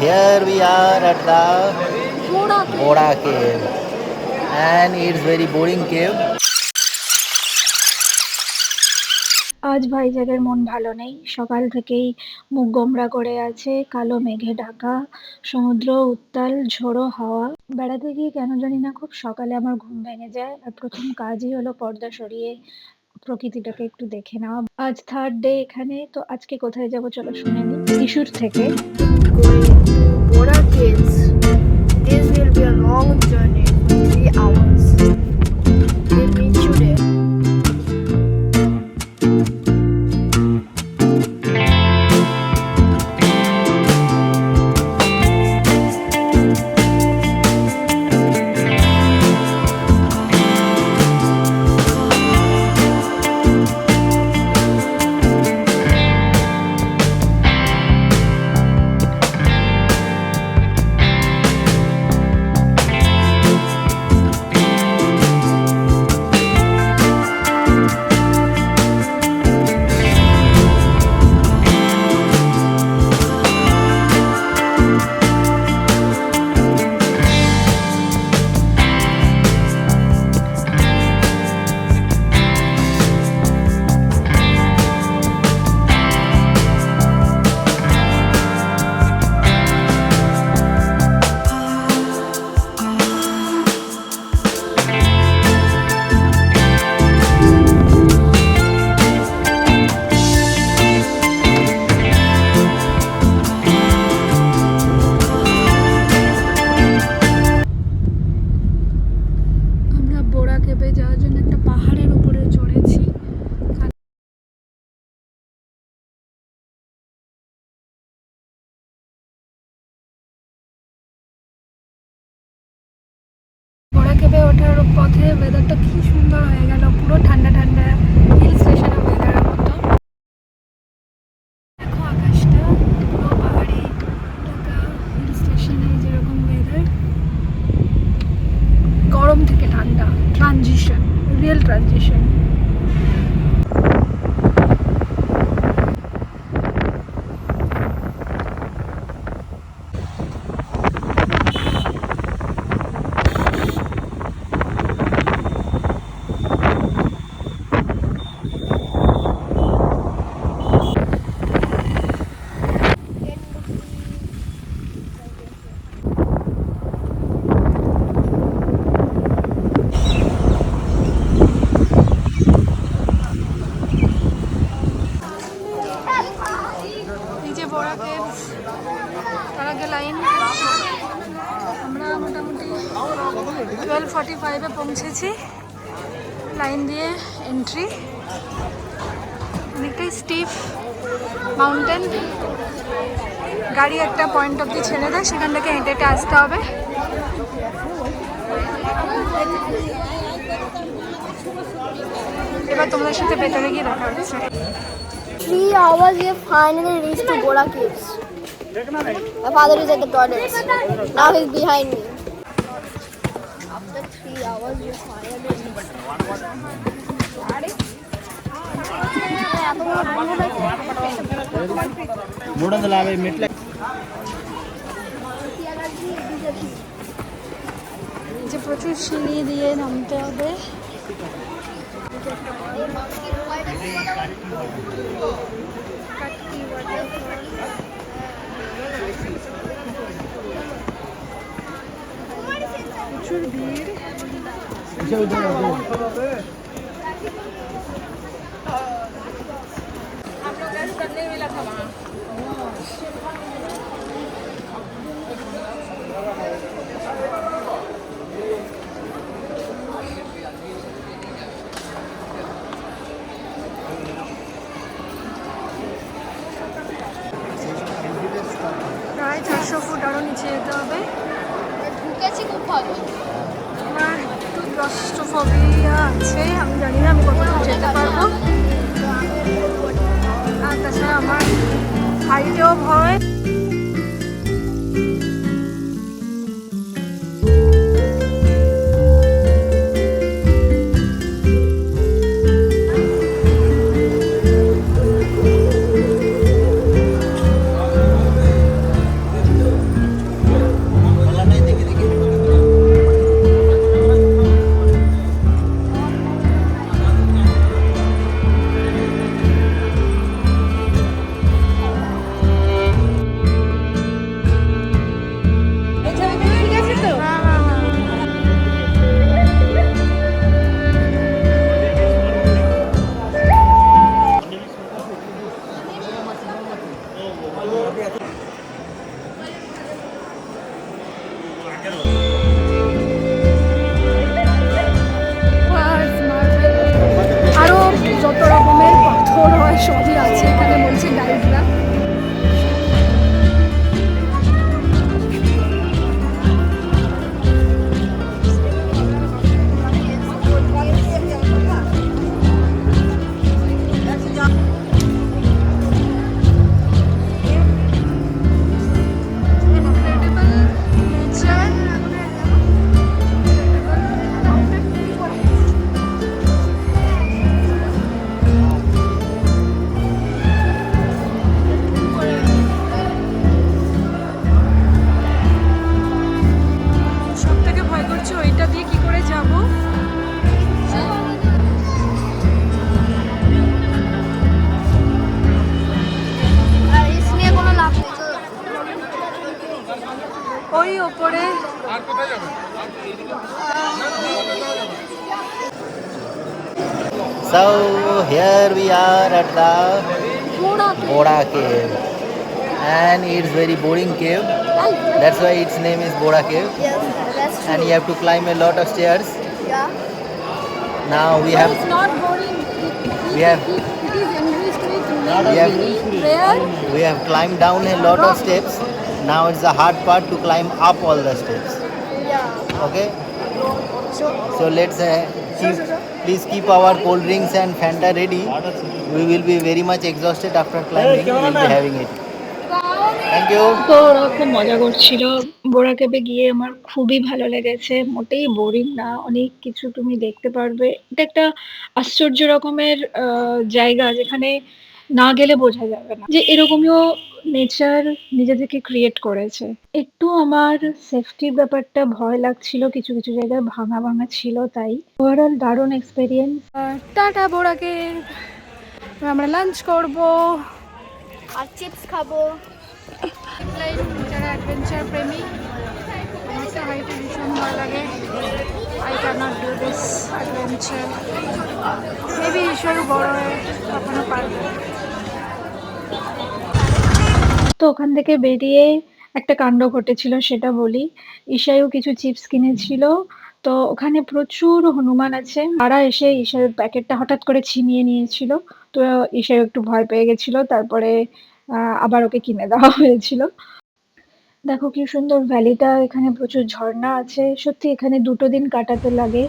here we are at the Boda cave. And it's very boring cave. আজ ভাইজাগের মন ভালো নেই। সকাল থেকেই মুখ গোমরা করে আছে কালো মেঘে ঢাকা, সমুদ্র উত্তাল, ঝোড়ো হাওয়া। বেড়াতে গিয়ে কেন জানি না খুব সকালে আমার ঘুম ভেঙে যায়। আর প্রথম কাজই হলো পর্দা সরিয়ে প্রকৃতিটাকে একটু দেখে নেওয়া। আজ থার্ড ডে এখানে, তো আজকে কোথায় যাব চলো শুনে নিই। থেকে। older kids. This will be a long journey three hours. বোরা খেপে ওঠার পথে ওয়েদারটা কি সুন্দর হয়ে গেল, পুরো ঠান্ডা ঠান্ডা হিল স্টেশনের ওয়েদারের মতো দেখো আকাশটা পুরো পাহাড়ি ঢাকা হিল স্টেশনে যেরকম ওয়েদার গরম থেকে ঠান্ডা ট্রানজিশন রিয়েল ট্রানজিশন এই যে বড়া কেভস তার আগে লাইন আমরা মোটামুটি টুয়েলভ ফর্টি ফাইভে পৌঁছেছি লাইন দিয়ে এন্ট্রি অনেকটাই স্টিফ মাউন্টেন গাড়ি একটা পয়েন্ট অব্দি ছেড়ে দেয় সেখান থেকে হেঁটে হেঁটে আসতে হবে এবার তোমাদের সাথে ভেতরে গিয়ে দেখা হচ্ছে have finally reached to Bora Caves. My father is at the toilets. Now he's behind me. After three hours, finally. మూడు వందల యాభై మెట్ల যে প্রচুর সিঁড়ি দিয়ে নামতে হবে প্রচুর ভিড় প্রায় চারশো ফুট আরও নিচে যেতে হবে। ঢুকেছি খুব ভালো। আমার একটু ক্লস্ট্রোফোবিয়া আছে আমি জানি না আমি কতটা যেতে পারব। আর তাছাড়া আমার হাইটেও ভয় So here we are at the Boda cave. And it's very boring cave. That's why its name is Boda cave. Yes, that's true. And you have to climb a lot of stairs. Yeah. Now we have It's not boring we have it is interesting we have we have climbed down a lot of steps. Now it's the hard part to climb up all the steps. Yeah. Okay. So, let's uh, keep, please keep our cold drinks and Fanta ready. We will be very much exhausted after climbing. We will be having it. Thank you. তো ওরা খুব মজা করছিল বোরা কেবে গিয়ে আমার খুবই ভালো লেগেছে মোটেই বোরিং না অনেক কিছু তুমি দেখতে পারবে এটা একটা আশ্চর্য রকমের জায়গা যেখানে না গেলে বোঝা যাবে না। যে এরকমও নেচার নিজেদেরকে ক্রিয়েট করেছে। একটু আমার সেফটির ব্যাপারটা ভয় লাগছিল কিছু কিছু জায়গায় ভাঙা ভাঙা ছিল তাই। ওভারঅল দারুণ এক্সপেরিয়েন্স টাটা বোড়াকে আমরা লাঞ্চ করব। আর চিপস খাব। যারা অ্যাডভেঞ্চার প্রেমী আমার তো হাইটে ভীষণ ভয় লাগে। I can not do this adventure maybe ঈশ্বর বড় হয়ে কখনো পারব। তো ওখান থেকে বেরিয়ে একটা কাণ্ড ঘটেছিল সেটা বলি। ঈশাইও কিছু চিপস কিনেছিল। তো ওখানে প্রচুর হনুমান আছে। তারা এসে ঈশার প্যাকেটটা হঠাৎ করে ছিনিয়ে নিয়েছিল। তো ঈশাই একটু ভয় পেয়ে গেছিল। তারপরে আবার ওকে কিনে দেওয়া হয়েছিল। দেখো কি সুন্দর ভ্যালিটা এখানে প্রচুর ঝর্ণা আছে। সত্যি এখানে দুটো দিন কাটাতে লাগে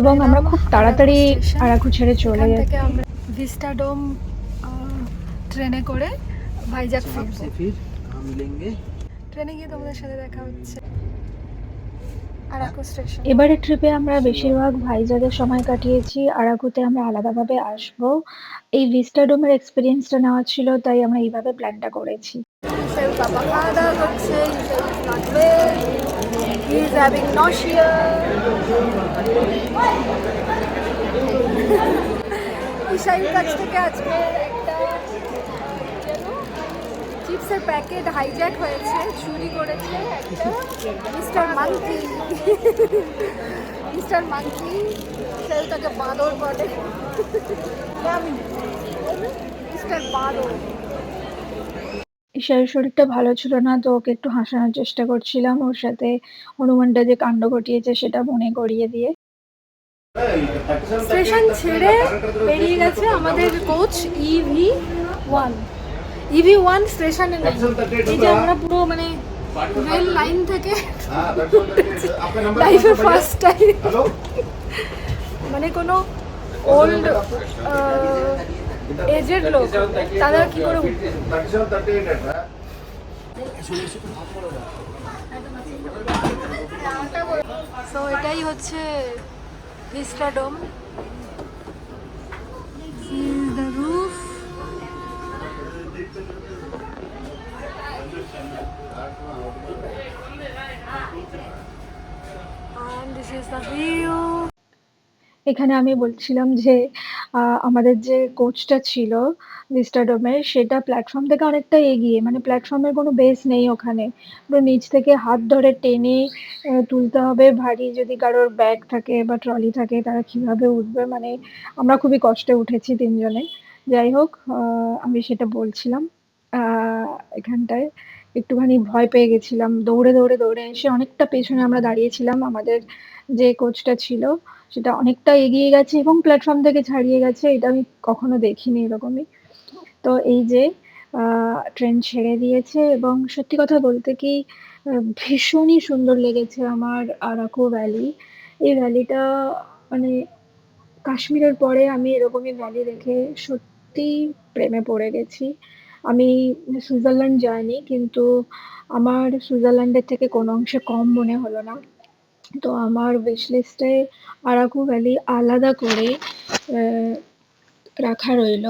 এবং আমরা খুব তাড়াতাড়ি আরাকু ছেড়ে চলে যাই আমরা ভিস্টাডোম ট্রেনে করে ভাইজাক ফির কাম ট্রেনে গিয়ে তোমাদের সাথে দেখা হচ্ছে। এবারে ট্রিপে আমরা বেশিরভাগ ভাইজাদের সময় কাটিয়েছি। আরাকুতে আমরা আলাদাভাবে আসব। এই ভিস্টাডোমের এক্সপিরিয়েন্সটা নেওয়া ছিল তাই আমরা এইভাবে প্ল্যানটা করেছি। কাছ থেকে আজকে চিপসের প্যাকেট হাইজ্যাক হয়েছে চুরি করেছে একটা মিস্টার মাঙ্কি মিস্টার মাঙ্কি সেল তাকে বাঁদর বলে। মিস্টার বাঁদর। ঈশার শরীরটা ভালো ছিল না তো ওকে একটু হাসানোর চেষ্টা করছিলাম ওর সাথে। হনুমানটা যে কাণ্ড ঘটিয়েছে সেটা মনে করিয়ে দিয়ে। স্টেশন ছেড়ে বেরিয়ে গেছে আমাদের coach EV one EV one স্টেশনে নেই এই যে আমরা পুরো মানে রেল লাইন থেকে লাইফে ফার্স্ট টাইম মানে কোনো ওল্ড এজেড লোক তারা কি করে সো এটাই হচ্ছে ভিস্টাডোম এখানে আমি বলছিলাম যে আমাদের যে কোচটা ছিল ভিস্টাডোমের সেটা প্ল্যাটফর্ম থেকে অনেকটা এগিয়ে মানে প্ল্যাটফর্মের কোনো বেস নেই ওখানে। পুরো নিচ থেকে হাত ধরে টেনে তুলতে হবে ভারী যদি কারোর ব্যাগ থাকে বা ট্রলি থাকে, তারা কীভাবে উঠবে? মানে আমরা খুবই কষ্টে উঠেছি তিনজনে। যাই হোক আমি সেটা বলছিলাম এখানটায়। একটুখানি ভয় পেয়ে গেছিলাম। দৌড়ে দৌড়ে দৌড়ে এসে অনেকটা পেছনে আমরা দাঁড়িয়েছিলাম। আমাদের যে কোচটা ছিল, সেটা অনেকটা এগিয়ে গেছে এবং প্ল্যাটফর্ম থেকে ছাড়িয়ে গেছে। এটা আমি কখনো দেখিনি এরকমই। তো এই যে ট্রেন ছেড়ে দিয়েছে এবং সত্যি কথা বলতে কি ভীষণই সুন্দর লেগেছে আমার আরাকু ভ্যালি এই ভ্যালিটা মানে কাশ্মীরের পরে আমি এরকমই ভ্যালি দেখে সত্যি প্রেমে পড়ে গেছি। আমি সুইজারল্যান্ড যাইনি, কিন্তু আমার সুইজারল্যান্ডের থেকে কোনো অংশে কম মনে হলো না। তো আমার উইশ লিস্টে আরাকু ভ্যালি আলাদা করে রাখা রইল।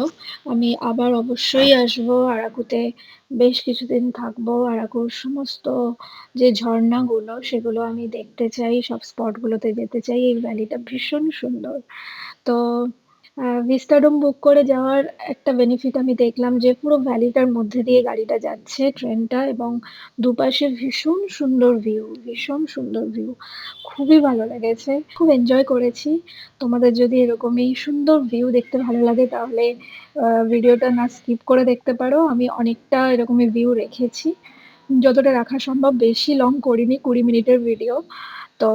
আমি আবার অবশ্যই আসব আরাকুতে, বেশ কিছুদিন থাকব। আরাকুর সমস্ত যে ঝর্ণাগুলো, সেগুলো আমি দেখতে চাই, সব স্পটগুলোতে যেতে চাই। এই ভ্যালিটা ভীষণ সুন্দর। তো ভিস্টাডোম বুক করে যাওয়ার একটা বেনিফিট আমি দেখলাম যে পুরো ভ্যালিটার মধ্যে দিয়ে গাড়িটা যাচ্ছে, ট্রেনটা এবং দুপাশে ভীষণ সুন্দর ভিউ ভীষণ সুন্দর ভিউ খুবই ভালো লেগেছে, খুব এনজয় করেছি। তোমাদের যদি এরকমই সুন্দর ভিউ দেখতে ভালো লাগে তাহলে ভিডিওটা না স্কিপ করে দেখতে পারো। আমি অনেকটা এরকমই ভিউ রেখেছি। যতটা রাখা সম্ভব বেশি লং করিনি, কুড়ি মিনিটের ভিডিও তো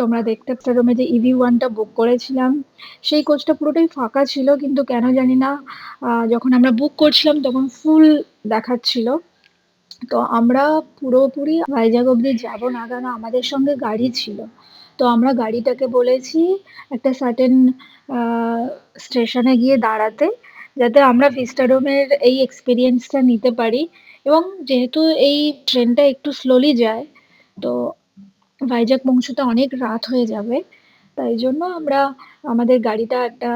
তোমরা দেখতে পেরোমে যে ইভি ওয়ানটা বুক করেছিলাম, সেই কোচটা পুরোটাই ফাঁকা ছিল, কিন্তু কেন জানি না যখন আমরা বুক করছিলাম তখন ফুল দেখাচ্ছিল। তো আমরা পুরোপুরি ভাইজাগ অব্দি যাব না, কেন আমাদের সঙ্গে গাড়ি ছিল। তো আমরা গাড়িটাকে বলেছি একটা সার্টেন স্টেশনে গিয়ে দাঁড়াতে, যাতে আমরা ভিস্টাডোমের এই এক্সপিরিয়েন্সটা নিতে পারি। এবং যেহেতু এই ট্রেনটা একটু স্লোলি যায়, তো ভাইজাগ পৌঁছতে অনেক রাত হয়ে যাবে। তাই জন্য আমরা আমাদের গাড়িটা একটা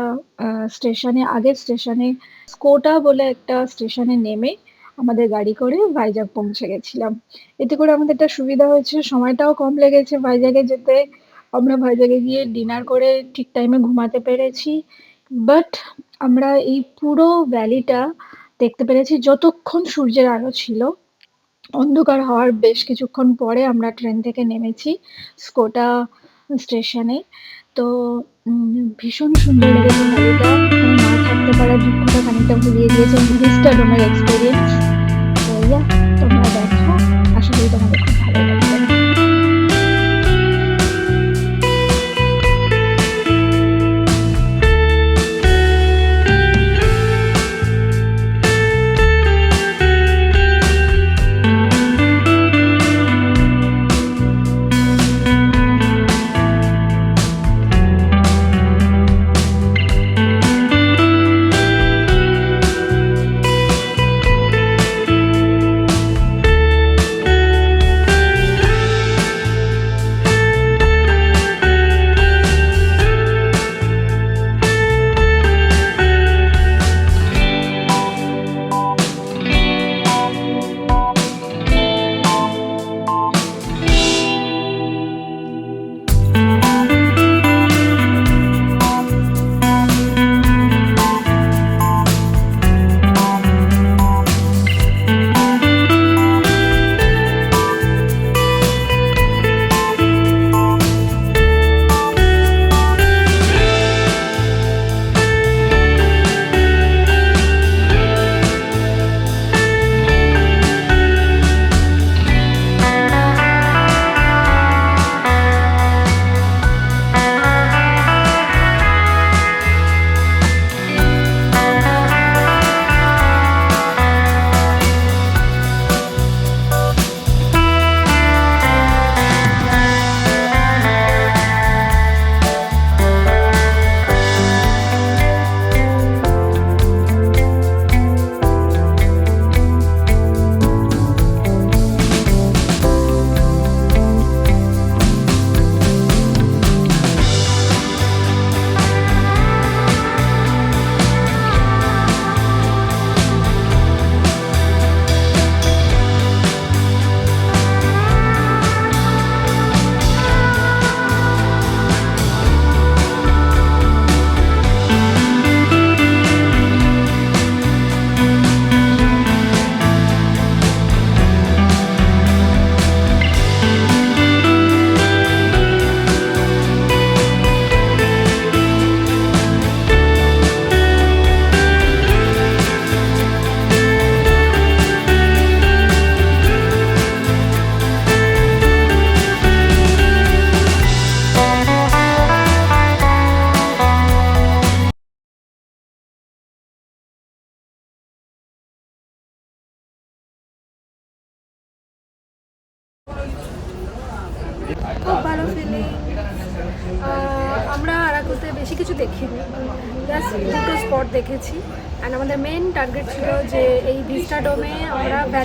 স্টেশনে, আগের স্টেশনে, স্কোটা বলে একটা স্টেশনে নেমে আমাদের গাড়ি করে ভাইজাগ পৌঁছে গেছিলাম। এতে করে আমাদের একটা সুবিধা হয়েছে, সময়টাও কম লেগেছে ভাইজাগে যেতে। আমরা ভাইজাগে গিয়ে ডিনার করে ঠিক টাইমে ঘুমাতে পেরেছি। বাট আমরা এই পুরো ভ্যালিটা দেখতে পেরেছি যতক্ষণ সূর্যের আলো ছিল। অন্ধকার হওয়ার বেশ কিছুক্ষণ পরে আমরা ট্রেন থেকে নেমেছি স্কোটা স্টেশনে। তো ভীষণ সুন্দর লেগেছে না থাকতে পারার দুঃখটা খানিকটা ভুলিয়ে দিয়েছে ভিস্টাডোমের এক্সপিরিয়েন্স তো তোমরা দেখো। আশা করি তোমাদের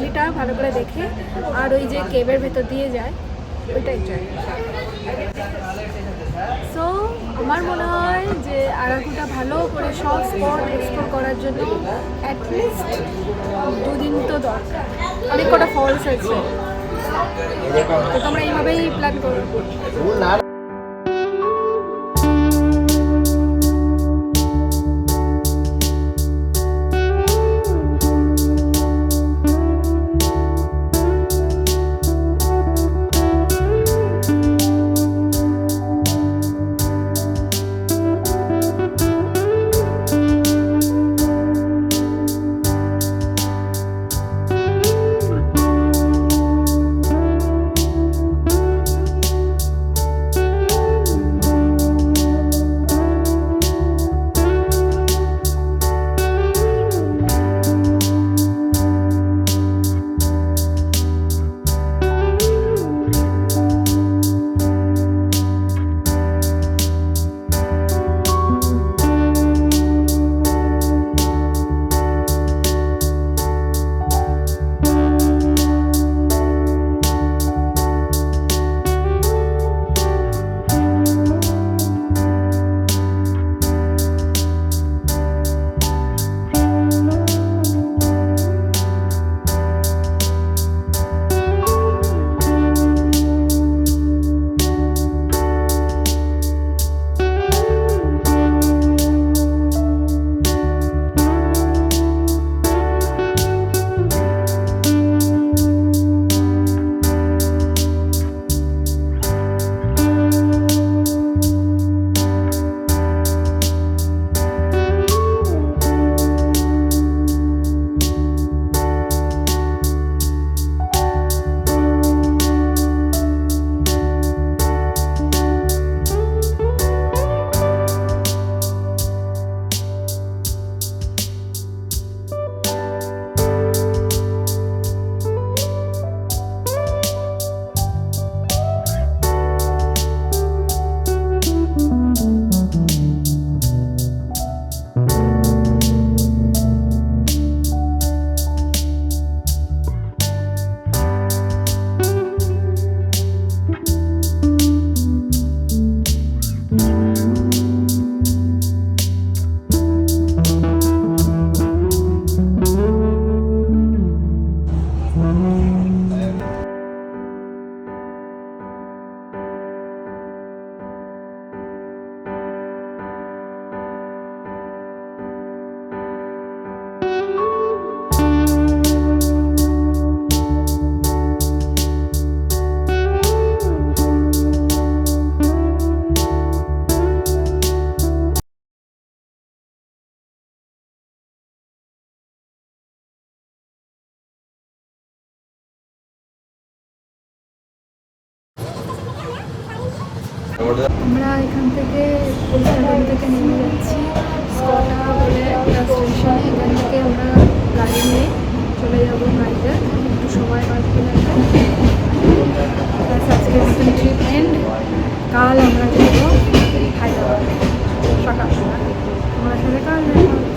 ভ্যালিটা ভালো করে দেখে আর ওই যে কেবের ভেতর দিয়ে যায় ওইটা এনজয় সো আমার মনে হয় যে আরাকুটা ভালো করে সব স্পট এক্সপ্লোর করার জন্য অ্যাটলিস্ট দুদিন তো দরকার। অনেক কটা ফলস আছে। তো তোমরা এইভাবেই প্ল্যান করো। আমরা এখান থেকে কলকাতা থেকে নেমে যাচ্ছি। স্কটা বলে একটা স্টেশন এখান থেকে আমরা গাড়ি নিয়ে চলে যাব বাড়িতে। একটু সময় বাড়তে লাগবে আজকে ট্রিপ এন্ড কাল আমরা যাব হায়দ্রাবাদ। সকাল সকাল। তোমার সাথে কাল দেখা